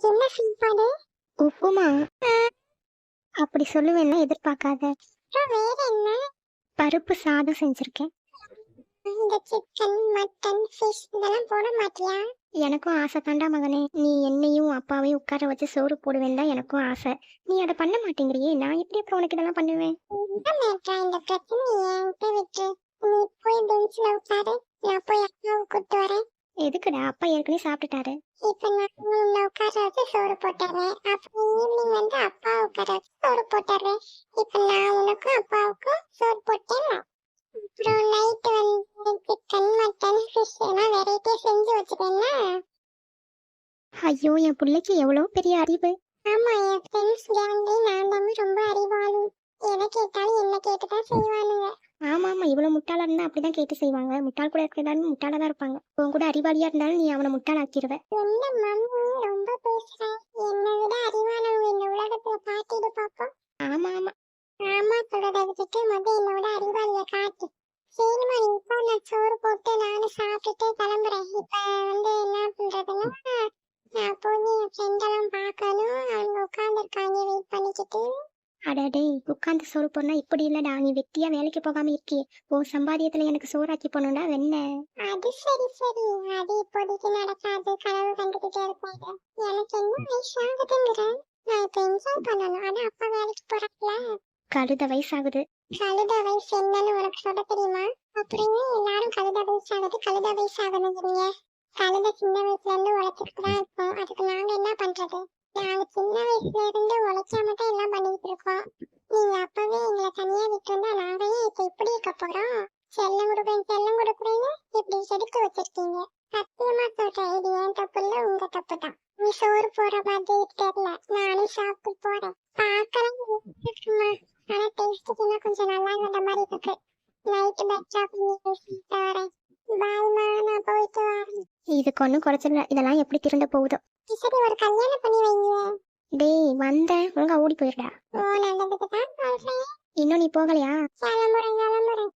இன்னைக்கு என்ன சாப்பாடு உப்புமா. அப்படி சொல்லுவேன்னா எதிர்பார்க்காத. வேற என்ன? பருப்பு சாதம் செஞ்சிருக்கேன். இந்த சிக்கன் மட்டன் ஃபிஷ் இதெல்லாம் போட மாட்டியா? எனக்கும் ஆசை தாண்டா மகனே. நீ என்னையும் அப்பாவையும் உட்கார வச்சு சோறு போடுவேன் தான் எனக்கும் ஆசை. நீ அதை பண்ண மாட்டேங்கிறியே? நான் எப்படி அப்புறம் உனக்கு இதெல்லாம் பண்ணுவேன்? இந்த பிரச்சனையை? என்கிட்ட விட்டு நீ போய் பெஞ்ச்ல உட்காரு. நான் போய் அப்பாவை கூட்டு வரேன். எதுக்குடா அப்பா ஏற்கனவே சாப்பிட்டுட்டாரு. இப்ப நான் உன்னை உட்கார வச்சு சோறு போட்டுறேன். அப்புறம் ஈவினிங் வந்து அப்பா உட்கார வச்சு சோறு போட்டுறேன். இப்ப நான் உனக்கும் அப்பாவுக்கும் சோறு போட்டேன். அப்புறம் நைட்டு வந்து சிக்கன் மட்டன் ஃபிஷ் எல்லாம் வெரைட்டியா செஞ்சு வச்சுட்டேன்னா. ஐயோ என் பிள்ளைக்கு எவ்வளோ பெரிய அறிவு. ஆமா என் ஃப்ரெண்ட்ஸ் கேங்லயே நான் தான் ரொம்ப அறிவாளி. எதை கேட்டாலும் என்ன கேட்டுதான் செய்வானுங்க இவ்வளவு முட்டாளா இருந்தா அப்படிதான் கேட்டு செய்வாங்க. முட்டாள் கூட இருக்கிறதாலும் முட்டாளா தான் இருப்பாங்க. உன் கூட அறிவாளியா இருந்தாலும் நீ அவனை முட்டாள் ஆக்கிடுவ என்ன மம்மி ரொம்ப பேசுறேன் என்னை விட அறிவானவங்க இந்த உலகத்துல காட்டிட்டு விட்டுட்டு என்னோட அறிவாளிய காட்டு. சரிம்மா நீ இப்போ நான் சோறு போட்டு நானும் சாப்பிட்டுட்டு கிளம்புறேன். இப்ப வந்து என்ன பண்றதுன்னா நான் போய் என் ஃப்ரெண்ட் எல்லாம் பார்க்கணும். அவங்க உட்காந்துருக்காங்க வெயிட் பண்ணிக்கிட்டு. அடடே உட்காந்து சோறு போனா இப்படி இல்லடா நீ வெட்டியா வேலைக்கு போகாம இருக்கியே. உன் சம்பாதியத்துல எனக்கு சோறாக்கி போனோம்டா வெண்ண. அது சரி சரி. அது இப்போதைக்கு நடக்காது. கனவு கண்டுகிட்டே இருப்பாங்க எனக்கு என்ன வயசு ஆகுதுங்கிற? நான் இப்ப என்ஜாய் பண்ணணும். ஆனா அப்பா வேலைக்கு போறாங்களா கழுத வயசாகுது. கழுத வயசு என்னன்னு உனக்கு சொல்ல தெரியுமா? அப்புறம் எல்லாரும் கழுத வயசு ஆகுது கழுத வயசு ஆகணுங்கிறீங்க? கழுத சின்ன வயசுல இருந்து உழைச்சிட்டு தான் இருக்கோம். அதுக்கு நாங்க என்ன பண்றது? நாங்க சின்ன வயசுல இருந்து உழைக்காம மட்டும் எல்லாம் பண்ணிட்டு இருக்கோம். நீங்க அப்பவே எங்களை தனியா விட்டு விட்டுருந்தா நாங்க ஏன் இப்ப இப்படி இருக்க போறோம்? செல்லம் கொடுப்பேன் செல்லம் கொடுக்குறேன்னு இப்படி செடுக்க வச்சிருக்கீங்க. சத்தியமா சொல்றேன் இது ஏன் தப்பு இல்ல உங்க தப்பு தான் நீ சோறு போற மாதிரி தெரியல. நானும் சாப்பிட்டு போறேன். பாக்கலாம் ஆனா டேஸ்ட்டுக்கு கொஞ்சம் நல்லா இருந்த மாதிரி இருக்கு. நைட்டு பெட் பண்ணி பேசிட்டு வரேன் பாய்மா நான் போயிட்டு வரேன் இதுக்கு ஒன்றும் குறைச்சிடல. இதெல்லாம் எப்படி திருந்த போகுதோ. சரி ஒரு கல்யாணம் பண்ணி வைங்க. டேய் வந்தேன். ஒழுங்கா ஓடி போயிருடா ஓ நல்லதுக்கு தான் சொல்றேன் இன்னும் நீ போகலையா? கிளம்புறேன் கிளம்புறேன்.